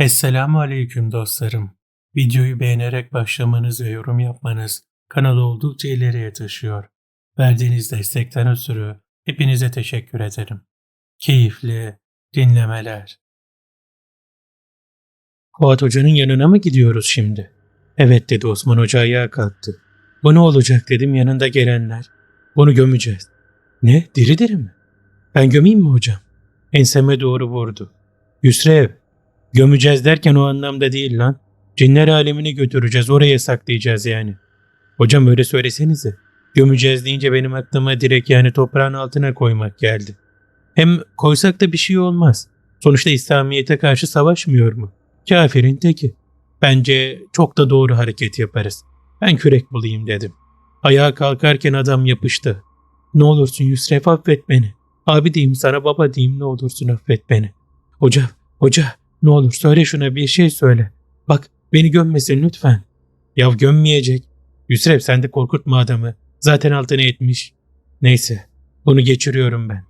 Esselamu Aleyküm dostlarım. Videoyu beğenerek başlamanız ve yorum yapmanız kanalı oldukça ileriye taşıyor. Verdiğiniz destekten ötürü hepinize teşekkür ederim. Keyifli dinlemeler. Fuat Hoca'nın yanına mı gidiyoruz şimdi? Evet dedi Osman Hoca ayağa kalktı. Bu ne olacak dedim yanında gelenler. Bunu gömeceğiz. Ne? Diri diri mi? Ben gömeyim mi hocam? Enseme doğru vurdu. Yusrev, gömeceğiz derken o anlamda değil lan. Cinler alemine götüreceğiz, oraya saklayacağız yani. Hocam öyle söylesenize. Gömeceğiz deyince benim aklıma direkt yani toprağın altına koymak geldi. Hem koysak da bir şey olmaz. Sonuçta İslamiyet'e karşı savaşmıyor mu? Kafirin teki. Bence çok da doğru hareket yaparız. Ben kürek bulayım dedim. Ayağa kalkarken adam yapıştı. Ne olursun Yusref affet beni. Abi diyeyim sana baba diyeyim ne olursun affet beni. Hoca, hoca ne olur söyle şuna bir şey söyle. Bak beni gömmesin lütfen. Ya gömmeyecek. Yusref sen de korkutma adamı. Zaten altına etmiş. Neyse bunu geçiriyorum ben.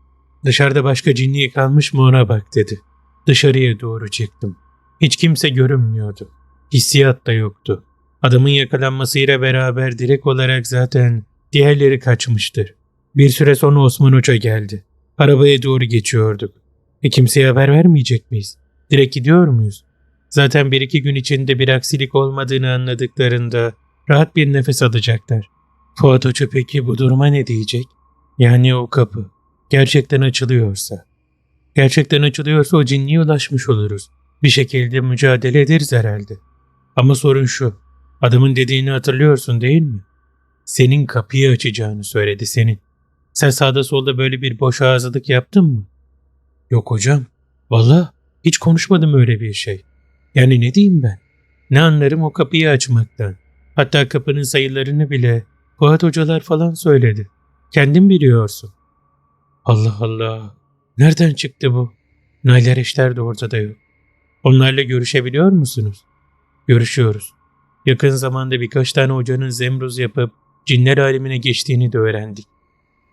Dışarıda başka cinliği kalmış mı ona bak dedi. Dışarıya doğru çıktım. Hiç kimse görünmüyordu. Hissiyat da yoktu. Adamın yakalanmasıyla beraber direkt olarak zaten diğerleri kaçmıştır. Bir süre sonra Osman Hoca geldi. Arabaya doğru geçiyorduk. E kimseye haber vermeyecek miyiz? Direkt gidiyor muyuz? Zaten bir iki gün içinde bir aksilik olmadığını anladıklarında rahat bir nefes alacaklar. Fuat Hoca peki bu duruma ne diyecek? Yani o kapı gerçekten açılıyorsa. Gerçekten açılıyorsa o cinliğe ulaşmış oluruz. Bir şekilde mücadele ederiz herhalde. Ama sorun şu. Adamın dediğini hatırlıyorsun değil mi? Senin kapıyı açacağını söyledi senin. Sen sağda solda böyle bir boş ağızlık yaptın mı? Yok hocam. Valla hiç konuşmadım öyle bir şey. Yani ne diyeyim ben? Ne anlarım o kapıyı açmaktan. Hatta kapının sayılarını bile Fuat hocalar falan söyledi. Kendin biliyorsun. Allah Allah. Nereden çıktı bu? Nayler eşler de ortada yok. Onlarla görüşebiliyor musunuz? Görüşüyoruz. Yakın zamanda birkaç tane hocanın zemruz yapıp cinler alemine geçtiğini de öğrendik.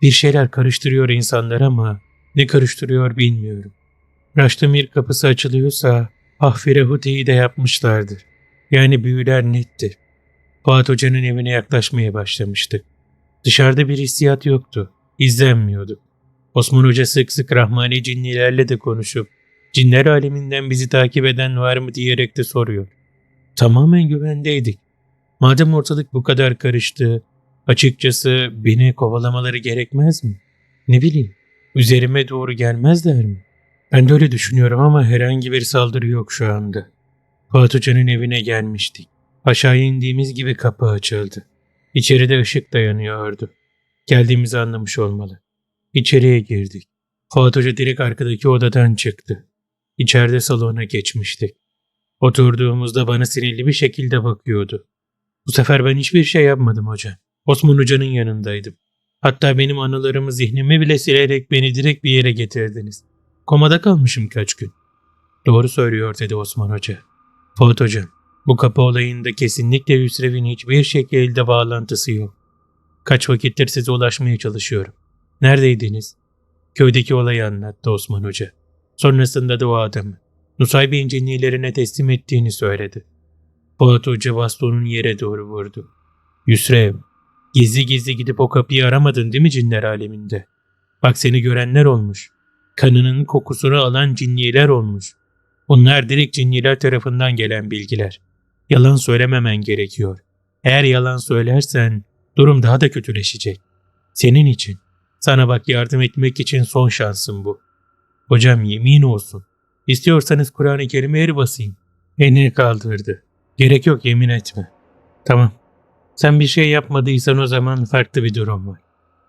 Bir şeyler karıştırıyor insanlar ama ne karıştırıyor bilmiyorum. Raştamir kapısı açılıyorsa Ahfire Huti'yi de yapmışlardır. Yani büyüler nettir. Fuat Hoca'nın evine yaklaşmaya başlamıştık. Dışarıda bir hissiyat yoktu. İzlenmiyorduk. Osman Hoca sık sık rahmani cinnilerle de konuşup cinler aleminden bizi takip eden var mı diyerek de soruyor. Tamamen güvendeydik. Madem ortalık bu kadar karıştı, açıkçası beni kovalamaları gerekmez mi? Ne bileyim, üzerime doğru gelmezler mi? Ben de öyle düşünüyorum ama herhangi bir saldırı yok şu anda. Hoca'nın evine gelmiştik. Aşağı indiğimiz gibi kapı açıldı. İçeride ışık da yanıyordu. Geldiğimizi anlamış olmalı. İçeriye girdik. Fuat Hoca direkt arkadaki odadan çıktı. İçeride salona geçmiştik. Oturduğumuzda bana sinirli bir şekilde bakıyordu. Bu sefer ben hiçbir şey yapmadım hocam. Osman Hoca'nın yanındaydım. Hatta benim anılarımı zihnimi bile silerek beni direkt bir yere getirdiniz. Komada kalmışım kaç gün. Doğru söylüyor dedi Osman Hoca. Fuat Hocam, bu kapı olayında kesinlikle Hüsrev'in hiçbir şekilde bağlantısı yok. Kaç vakittir size ulaşmaya çalışıyorum. Neredeydiniz? Köydeki olayı anlattı Osman Hoca. Sonrasında da o adamı. Nusaybin cinnilerine teslim ettiğini söyledi. Fuat Hoca bastonun yere doğru vurdu. Yusrev, gizli gizli gidip o kapıyı aramadın değil mi cinler aleminde? Bak seni görenler olmuş. Kanının kokusunu alan cinniler olmuş. Bunlar direkt cinniler tarafından gelen bilgiler. Yalan söylememen gerekiyor. Eğer yalan söylersen durum daha da kötüleşecek. Senin için. Sana bak yardım etmek için son şansım bu. Hocam yemin olsun. İstiyorsanız Kur'an-ı Kerim'e el basayım. Elini kaldırdı. Gerek yok yemin etme. Tamam. Sen bir şey yapmadıysan o zaman farklı bir durum var.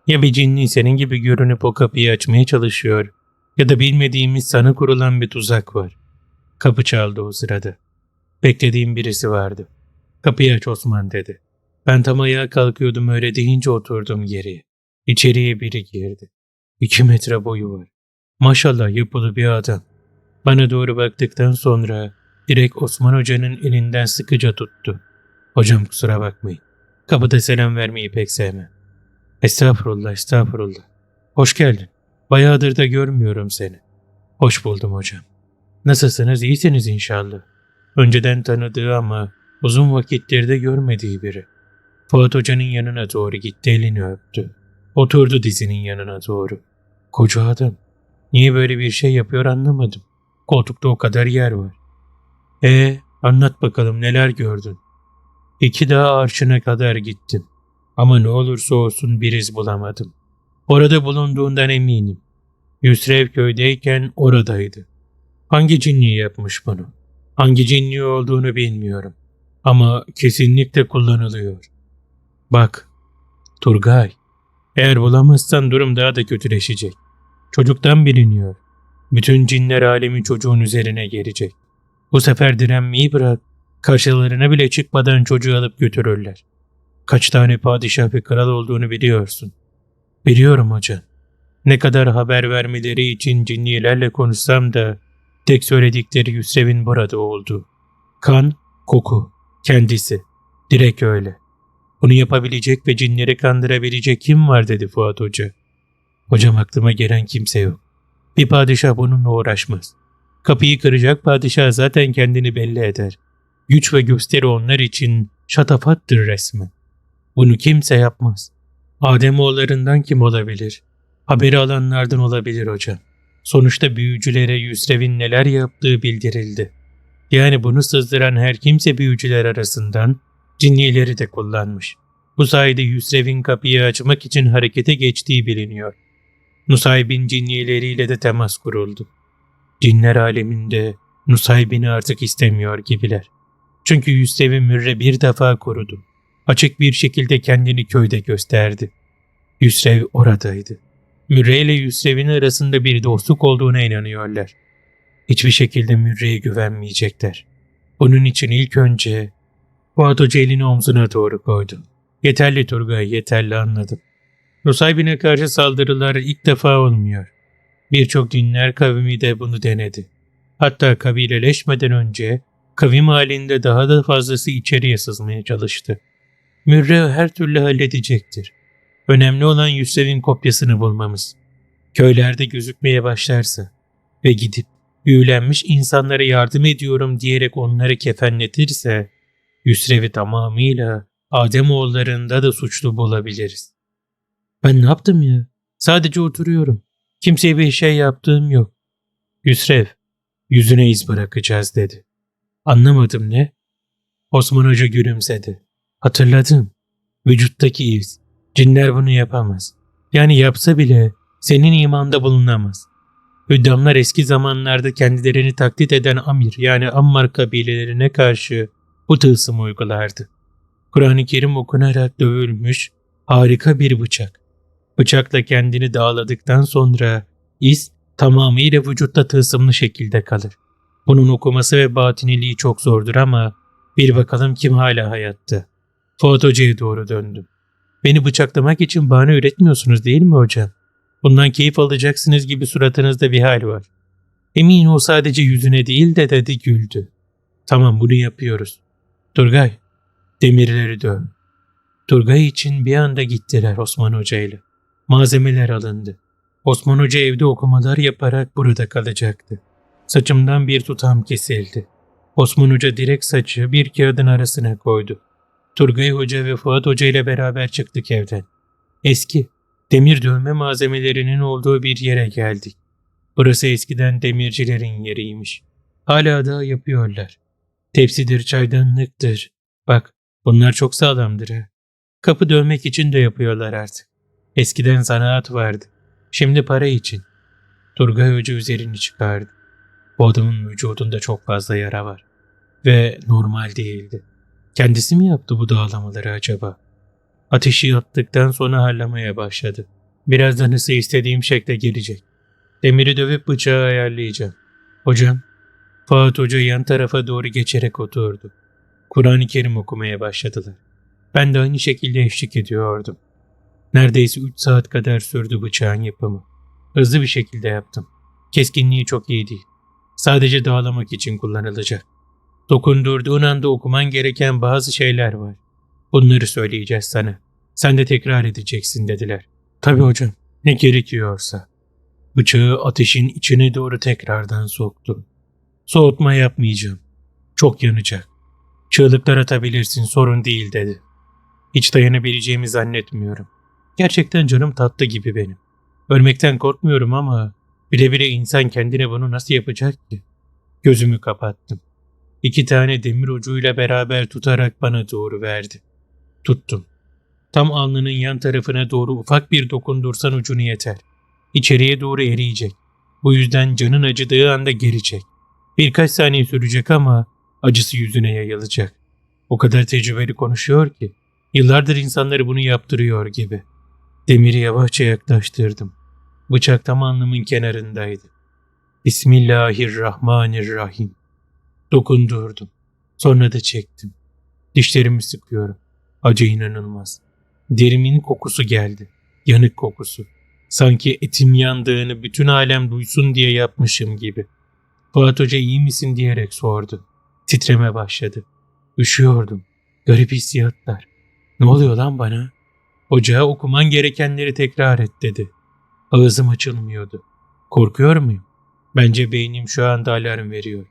Ya bir cinni senin gibi görünüp o kapıyı açmaya çalışıyor ya da bilmediğimiz sana kurulan bir tuzak var. Kapı çaldı o sırada. Beklediğim birisi vardı. Kapıyı aç Osman dedi. Ben tam ayağa kalkıyordum öyle deyince oturdum geriye. İçeriye biri girdi. İki metre boyu var. Maşallah yapılı bir adam. Bana doğru baktıktan sonra direkt Osman Hoca'nın elinden sıkıca tuttu. Hocam kusura bakmayın. Kapıda selam vermeyi pek sevmem. Estağfurullah, estağfurullah. Hoş geldin. Bayağıdır da görmüyorum seni. Hoş buldum hocam. Nasılsınız, iyisiniz inşallah. Önceden tanıdığı ama uzun vakittir de görmediği biri. Fuat Hoca'nın yanına doğru gitti elini öptü. Oturdu dizinin yanına doğru. Koca adam. Niye böyle bir şey yapıyor anlamadım. Koltukta o kadar yer var. E anlat bakalım neler gördün? İki daha arşına kadar gittim. Ama ne olursa olsun bir iz bulamadım. Orada bulunduğundan eminim. Yusrev köydeyken oradaydı. Hangi cinliği yapmış bunu? Hangi cinliği olduğunu bilmiyorum. Ama kesinlikle kullanılıyor. Bak, Turgay, eğer bulamazsan durum daha da kötüleşecek. Çocuktan biliniyor. Bütün cinler alemi çocuğun üzerine gelecek. Bu sefer direnmeyi bırak, karşılarına bile çıkmadan çocuğu alıp götürürler. Kaç tane padişah ve kral olduğunu biliyorsun. Biliyorum hocam. Ne kadar haber vermeleri için cinnilerle konuşsam da tek söyledikleri Yusrev'in burada olduğu. Kan, koku, kendisi. Direkt öyle. Bunu yapabilecek ve cinleri kandırabilecek kim var dedi Fuat Hoca. Hocam aklıma gelen kimse yok. Bir padişah bununla uğraşmaz. Kapıyı kıracak padişah zaten kendini belli eder. Güç ve gösteri onlar için şatafattır resmen. Bunu kimse yapmaz. Ademoğullarından kim olabilir? Haberi alanlardan olabilir hocam. Sonuçta büyücülere Yusrev'in neler yaptığı bildirildi. Yani bunu sızdıran her kimse büyücüler arasından cinnileri de kullanmış. Bu sayede Yusrev'in kapıyı açmak için harekete geçtiği biliniyor. Nusaybin cinnileriyle de temas kuruldu. Cinler aleminde Nusaybin'i artık istemiyor gibiler. Çünkü Yusrev'i Mürre bir defa korudu. Açık bir şekilde kendini köyde gösterdi. Yusrev oradaydı. Mürre ile Yusrev'in arasında bir dostluk olduğuna inanıyorlar. Hiçbir şekilde Mürre'ye güvenmeyecekler. Bunun için ilk önce Fuat Hoca elini omzuna doğru koydu. Yeterli Turgay, yeterli anladım. Nusaybin'e karşı saldırılar ilk defa olmuyor. Birçok dinler kavmi de bunu denedi. Hatta kabileleşmeden önce kavim halinde daha da fazlası içeriye sızmaya çalıştı. Mürre her türlü halledecektir. Önemli olan Yusuf'in kopyasını bulmamız. Köylerde gözükmeye başlarsa ve gidip büyülenmiş insanlara yardım ediyorum diyerek onları kefenletirse Yusrev'i tamamıyla Ademoğullarında da suçlu bulabiliriz. Ben ne yaptım ya? Sadece oturuyorum. Kimseye bir şey yaptığım yok. Yusrev, yüzüne iz bırakacağız dedi. Anlamadım ne? Osman Hoca gülümsedi. Hatırladım. Vücuttaki iz. Cinler bunu yapamaz. Yani yapsa bile senin imanda bulunamaz. Hüddamlar eski zamanlarda kendilerini taklit eden Amir yani Ammar kabilelerine karşı bu tılsımı uygulardı. Kur'an-ı Kerim okunarak dövülmüş harika bir bıçak. Bıçakla kendini dağladıktan sonra iz tamamıyla vücutta tılsımlı şekilde kalır. Bunun okuması ve batiniliği çok zordur ama bir bakalım kim hala hayatta. Fuat Hoca'ya doğru döndüm. Beni bıçaklamak için bahane üretmiyorsunuz değil mi hocam? Bundan keyif alacaksınız gibi suratınızda bir hal var. Emin o sadece yüzüne değil de dedi güldü. Tamam bunu yapıyoruz. Turgay, demirleri döv. Turgay için bir anda gittiler Osman Hoca ile. Malzemeler alındı. Osman Hoca evde okumalar yaparak burada kalacaktı. Saçımdan bir tutam kesildi. Osman Hoca direkt saçı bir kağıdın arasına koydu. Turgay Hoca ve Fuat Hoca ile beraber çıktık evden. Eski, demir dövme malzemelerinin olduğu bir yere geldik. Burası eskiden demircilerin yeriymiş. Hala da yapıyorlar. Tepsidir, çaydanlıktır. Bak, bunlar çok sağlamdır ha. Kapı dövmek için de yapıyorlar artık. Eskiden zanaat vardı. Şimdi para için. Turgay Hoca üzerini çıkardı. Bu adamın vücudunda çok fazla yara var. Ve normal değildi. Kendisi mi yaptı bu dağlamaları acaba? Ateşi yaptıktan sonra harlamaya başladı. Birazdan ise istediğim şekle gelecek. Demiri dövüp bıçağı ayarlayacağım. Hocam, Fuat Hoca yan tarafa doğru geçerek oturdu. Kur'an-ı Kerim okumaya başladılar. Ben de aynı şekilde eşlik ediyordum. Neredeyse 3 saat kadar sürdü bıçağın yapımı. Hızlı bir şekilde yaptım. Keskinliği çok iyi değil. Sadece dağlamak için kullanılacak. Dokundurduğun anda okuman gereken bazı şeyler var. Bunları söyleyeceğiz sana. Sen de tekrar edeceksin dediler. Tabii hocam. Ne gerekiyorsa. Bıçağı ateşin içine doğru tekrardan soktu. Soğutma yapmayacağım. Çok yanacak. Çığlıklar atabilirsin sorun değil dedi. Hiç dayanabileceğimi zannetmiyorum. Gerçekten canım tatlı gibi benim. Ölmekten korkmuyorum ama bile bile insan kendine bunu nasıl yapacak ki? Gözümü kapattım. İki tane demir ucuyla beraber tutarak bana doğru verdi. Tuttum. Tam alnının yan tarafına doğru ufak bir dokundursan ucunu yeter. İçeriye doğru eriyecek. Bu yüzden canın acıdığı anda gelecek. Birkaç saniye sürecek ama acısı yüzüne yayılacak. O kadar tecrübeli konuşuyor ki yıllardır insanları bunu yaptırıyor gibi. Demiri yavaşça yaklaştırdım. Bıçak tam alnımın kenarındaydı. Bismillahirrahmanirrahim. Dokundurdum. Sonra da çektim. Dişlerimi sıkıyorum. Acı inanılmaz. Derimin kokusu geldi. Yanık kokusu. Sanki etim yandığını bütün alem duysun diye yapmışım gibi. Fuat Hoca iyi misin diyerek sordu. Titreme başladı. Üşüyordum. Garip hissiyatlar. Ne oluyor lan bana? Ocağa okuman gerekenleri tekrar et dedi. Ağzım açılmıyordu. Korkuyor muyum? Bence beynim şu anda alarm veriyor.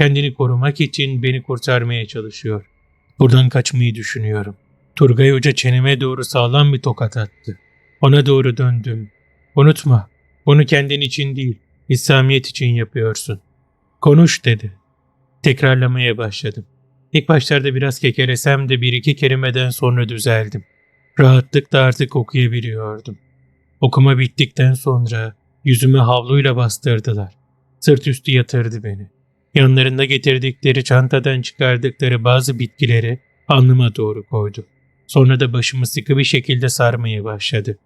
Kendini korumak için beni kurtarmaya çalışıyor. Buradan kaçmayı düşünüyorum. Turgay Hoca çeneme doğru sağlam bir tokat attı. Ona doğru döndüm. Unutma, bunu kendin için değil, İslamiyet için yapıyorsun. Konuş dedi. Tekrarlamaya başladım. İlk başlarda biraz kekelesem de bir iki kelimeden sonra düzeldim. Rahatlıkla artık okuyabiliyordum. Okuma bittikten sonra yüzümü havluyla bastırdılar. Sırt üstü yatırdı beni. Yanlarında getirdikleri çantadan çıkardıkları bazı bitkileri alnıma doğru koydu. Sonra da başımı sıkı bir şekilde sarmaya başladı.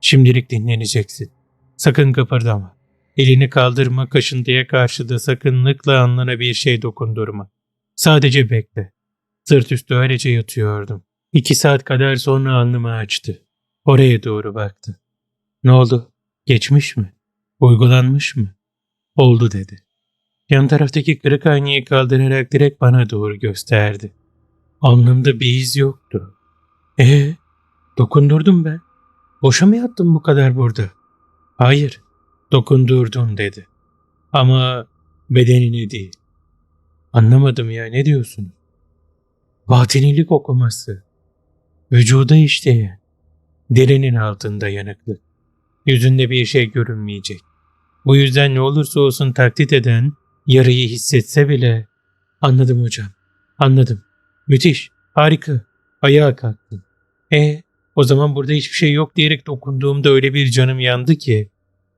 Şimdilik dinleneceksin. Sakın kıpırdama. Elini kaldırma kaşıntıya karşı da sakınlıkla alnına bir şey dokundurma. Sadece bekle. Sırt üstü öylece yatıyordum. İki saat kadar sonra alnımı açtı. Oraya doğru baktı. Ne oldu? Geçmiş mi? Uygulanmış mı? Oldu dedi. Yan taraftaki kırık aynayı kaldırarak direkt bana doğru gösterdi. Alnımda bir iz yoktu. E dokundurdum ben. Boşa mı yattım bu kadar burada? Hayır, dokundurdum dedi. Ama bedenine değil. Anlamadım ya ne diyorsun? Batinilik okuması. Vücuda işleyen. Derinin altında yanıklık. Yüzünde bir şey görünmeyecek. Bu yüzden ne olursa olsun taklit eden yarayı hissetse bile anladım hocam. Anladım. Müthiş. Harika. Ayağa kalktım. E o zaman burada hiçbir şey yok diyerek dokunduğumda öyle bir canım yandı ki.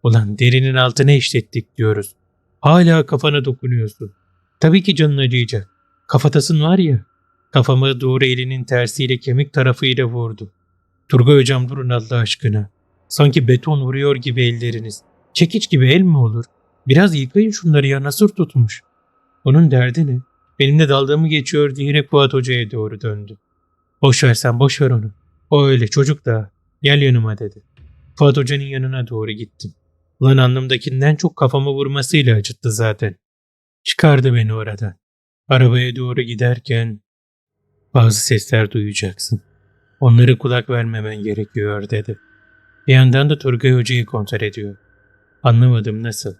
Ulan derinin altına işlettik diyoruz. Hala kafana dokunuyorsun. Tabii ki canın acıyacak. Kafatasın var ya. Kafama doğru elinin tersiyle kemik tarafıyla vurdu. Turgay hocam durun Allah aşkına. Sanki beton vuruyor gibi elleriniz. Çekiç gibi el mi olur? Biraz yıkayın şunları ya nasır tutmuş. Onun derdi ne? Benimle daldığımı geçiyor diyerek Fuat Hoca'ya doğru döndü. Boş ver sen boş ver onu. O öyle çocuk da. Gel yanıma dedi. Fuat Hoca'nın yanına doğru gittim. Lan alnımdakinden çok kafama vurmasıyla acıttı zaten. Çıkardı beni oradan. Arabaya doğru giderken bazı sesler duyacaksın. Onlara kulak vermemen gerekiyor dedi. Bir yandan da Turgay Hoca'yı kontrol ediyor. Anlamadım nasıl.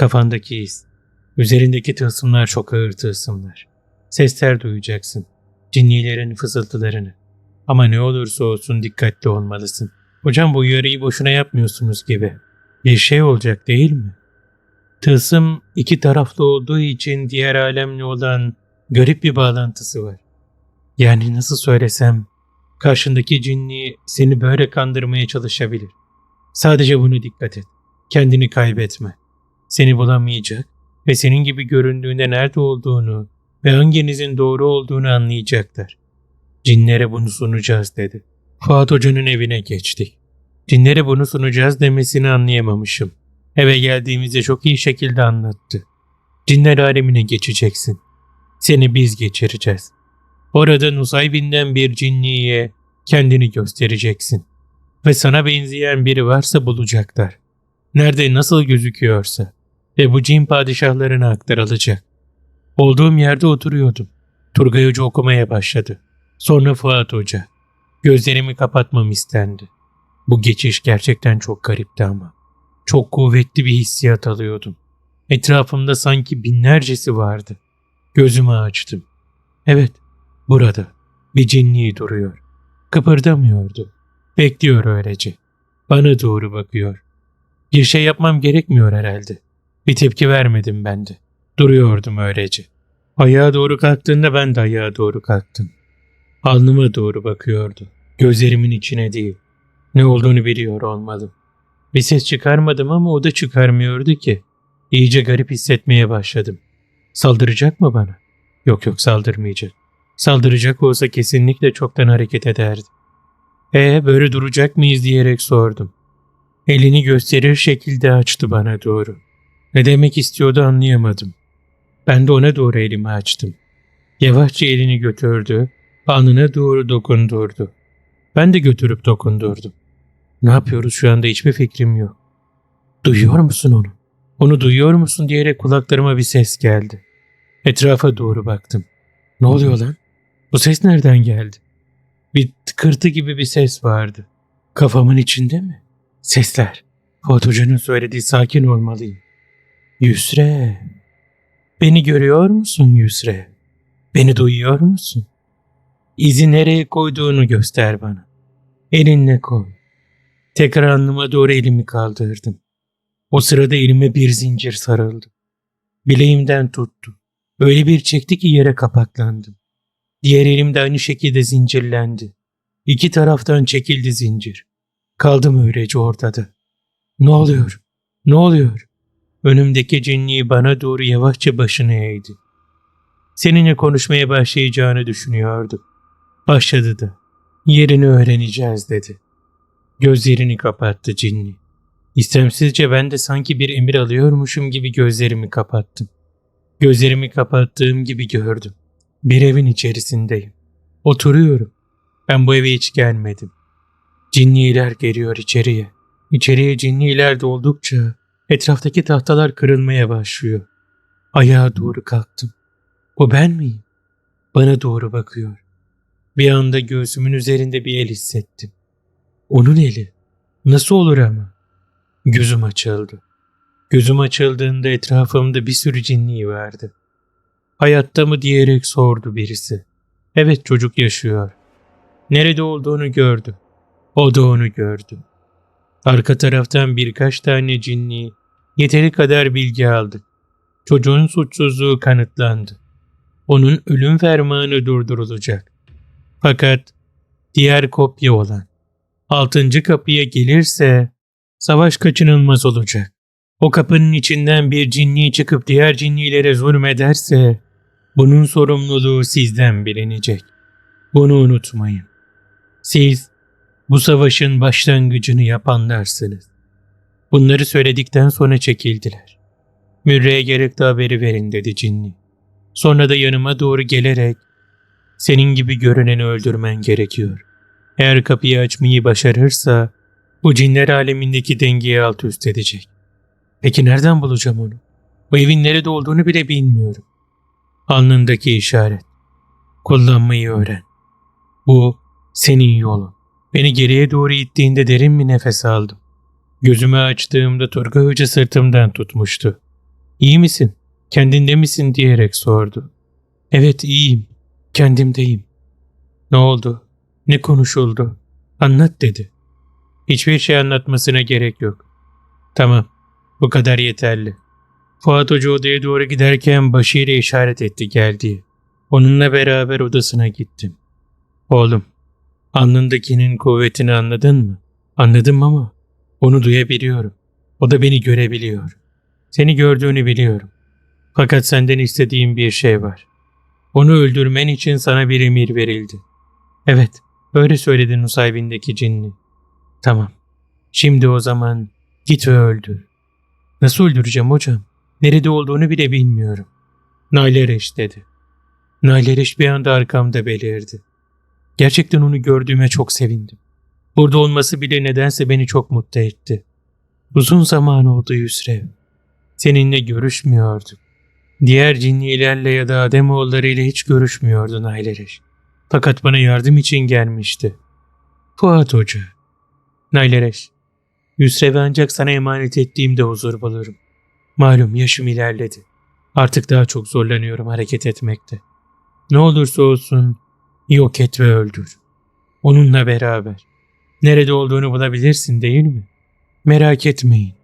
Kafandaki iz. Üzerindeki tılsımlar çok ağır tılsımlar. Sesler duyacaksın. Cinnilerin fısıltılarını. Ama ne olursa olsun dikkatli olmalısın. Hocam bu uyarıyı boşuna yapmıyorsunuz gibi. Bir şey olacak değil mi? Tılsım iki taraflı olduğu için diğer alemle olan garip bir bağlantısı var. Yani nasıl söylesem, karşındaki cinni seni böyle kandırmaya çalışabilir. Sadece bunu dikkat et. Kendini kaybetme. Seni bulamayacak ve senin gibi göründüğünde nerede olduğunu ve hanginizin doğru olduğunu anlayacaklar. Cinlere bunu sunacağız dedi. Fuat Hoca'nın evine geçtik. Cinlere bunu sunacağız demesini anlayamamışım. Eve geldiğimizde çok iyi şekilde anlattı. Cinler alemine geçeceksin. Seni biz geçireceğiz. Orada Nusaybin'den bir cinniye kendini göstereceksin. Ve sana benzeyen biri varsa bulacaklar. Nerede nasıl gözüküyorsa. Ve bu cin padişahlarına aktarılacak. Olduğum yerde oturuyordum. Turgay Hoca okumaya başladı. Sonra Fuat Hoca. Gözlerimi kapatmam istendi. Bu geçiş gerçekten çok garipti ama. Çok kuvvetli bir hissiyat alıyordum. Etrafımda sanki binlercesi vardı. Gözümü açtım. Evet, burada bir cinni duruyor. Kıpırdamıyordu. Bekliyor öylece. Bana doğru bakıyor. Bir şey yapmam gerekmiyor herhalde. Bir tepki vermedim ben de. Duruyordum öylece. Ayağa doğru kalktığında ben de ayağa doğru kalktım. Alnıma doğru bakıyordu. Gözlerimin içine değil. Ne olduğunu biliyor olmadım. Bir ses çıkarmadım ama o da çıkarmıyordu ki. İyice garip hissetmeye başladım. Saldıracak mı bana? Yok yok saldırmayacak. Saldıracak olsa kesinlikle çoktan hareket ederdi. E böyle duracak mıyız diyerek sordum. Elini gösterir şekilde açtı bana doğru. Ne demek istiyordu anlayamadım. Ben de ona doğru elimi açtım. Yavaşça elini götürdü, alnına doğru dokundurdu. Ben de götürüp dokundurdum. Ne yapıyoruz şu anda hiçbir fikrim yok. Duyuyor musun onu? Onu duyuyor musun diyerek kulaklarıma bir ses geldi. Etrafa doğru baktım. Ne oluyor lan? Bu ses nereden geldi? Bir tıkırtı gibi bir ses vardı. Kafamın içinde mi? Sesler. Fuat Hoca'nın söylediği sakin olmalıyım. Yusre. Beni görüyor musun Yusre? Beni duyuyor musun? İzi nereye koyduğunu göster bana. Elinle koy. Tekrar alnıma doğru elimi kaldırdım. O sırada elime bir zincir sarıldı. Bileğimden tuttu. Öyle bir çekti ki yere kapaklandım. Diğer elim de aynı şekilde zincirlendi. İki taraftan çekildi zincir. Kaldım öylece ortada. Ne oluyor? Ne oluyor? Önümdeki cinliği bana doğru yavaşça başını eğdi. Seninle konuşmaya başlayacağını düşünüyordu. Başladı da. Yerini öğreneceğiz dedi. Gözlerini kapattı cinni. İstemsizce ben de sanki bir emir alıyormuşum gibi gözlerimi kapattım. Gözlerimi kapattığım gibi gördüm. Bir evin içerisindeyim. Oturuyorum. Ben bu eve hiç gelmedim. Cinniler geliyor içeriye. İçeriye cinniler doldukça etraftaki tahtalar kırılmaya başlıyor. Ayağa doğru kalktım. Bu ben miyim? Bana doğru bakıyor. Bir anda göğsümün üzerinde bir el hissettim. Onun eli. Nasıl olur ama? Gözüm açıldı. Gözüm açıldığında etrafımda bir sürü cinni vardı. Hayatta mı diyerek sordu birisi. Evet çocuk yaşıyor. Nerede olduğunu gördü. O da onu gördü. Arka taraftan birkaç tane cinni yeteri kadar bilgi aldık. Çocuğun suçsuzluğu kanıtlandı. Onun ölüm fermanı durdurulacak. Fakat diğer kopya olan altıncı kapıya gelirse savaş kaçınılmaz olacak. O kapının içinden bir cinni çıkıp diğer cinnilere zulmederse bunun sorumluluğu sizden bilinecek. Bunu unutmayın. Siz bu savaşın başlangıcını yapanlarsınız. Bunları söyledikten sonra çekildiler. Mürre'ye gerekli haberi verin dedi cinni. Sonra da yanıma doğru gelerek senin gibi görüneni öldürmen gerekiyor. Eğer kapıyı açmayı başarırsa bu cinler alemindeki dengeyi alt üst edecek. Peki nereden bulacağım onu? Bu evin nerede olduğunu bile bilmiyorum. Alnındaki işaret. Kullanmayı öğren. Bu senin yolun. Beni geriye doğru ittiğinde derin bir nefes aldım. Gözümü açtığımda Turgay Hoca sırtımdan tutmuştu. İyi misin? Kendinde misin diyerek sordu. Evet iyiyim. Kendimdeyim. Ne oldu? Ne konuşuldu? Anlat dedi. Hiçbir şey anlatmasına gerek yok. Tamam. Bu kadar yeterli. Fuat Hoca odaya doğru giderken başıyla işaret etti geldiği. Onunla beraber odasına gittim. Oğlum, alnındakinin kuvvetini anladın mı? Anladım ama onu duyabiliyorum. O da beni görebiliyor. Seni gördüğünü biliyorum. Fakat senden istediğim bir şey var. Onu öldürmen için sana bir emir verildi. Evet, öyle söyledi Nusaybin'deki cinni. Tamam. Şimdi o zaman git ve öldür. Nasıl öldüreceğim hocam? Nerede olduğunu bile bilmiyorum. Nailereş dedi. Nailereş bir anda arkamda belirdi. Gerçekten onu gördüğüme çok sevindim. Burada olması bile nedense beni çok mutlu etti. Uzun zaman oldu Yusrev. Seninle görüşmüyorduk. Diğer cinnilerle ya da Ademoğulları ile hiç görüşmüyordu Nailereş. Fakat bana yardım için gelmişti. Fuat Hoca. Nailereş. Yusrev'i ancak sana emanet ettiğimde huzur bulurum. Malum yaşım ilerledi. Artık daha çok zorlanıyorum hareket etmekte. Ne olursa olsun yok et ve öldür. Onunla beraber. Nerede olduğunu bulabilirsin değil mi? Merak etmeyin.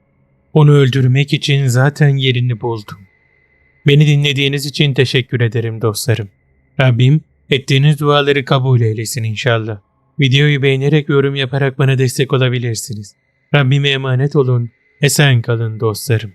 Onu öldürmek için zaten yerini buldum. Beni dinlediğiniz için teşekkür ederim dostlarım. Rabbim ettiğiniz duaları kabul eylesin inşallah. Videoyu beğenerek yorum yaparak bana destek olabilirsiniz. Rabbime emanet olun. Esen kalın dostlarım.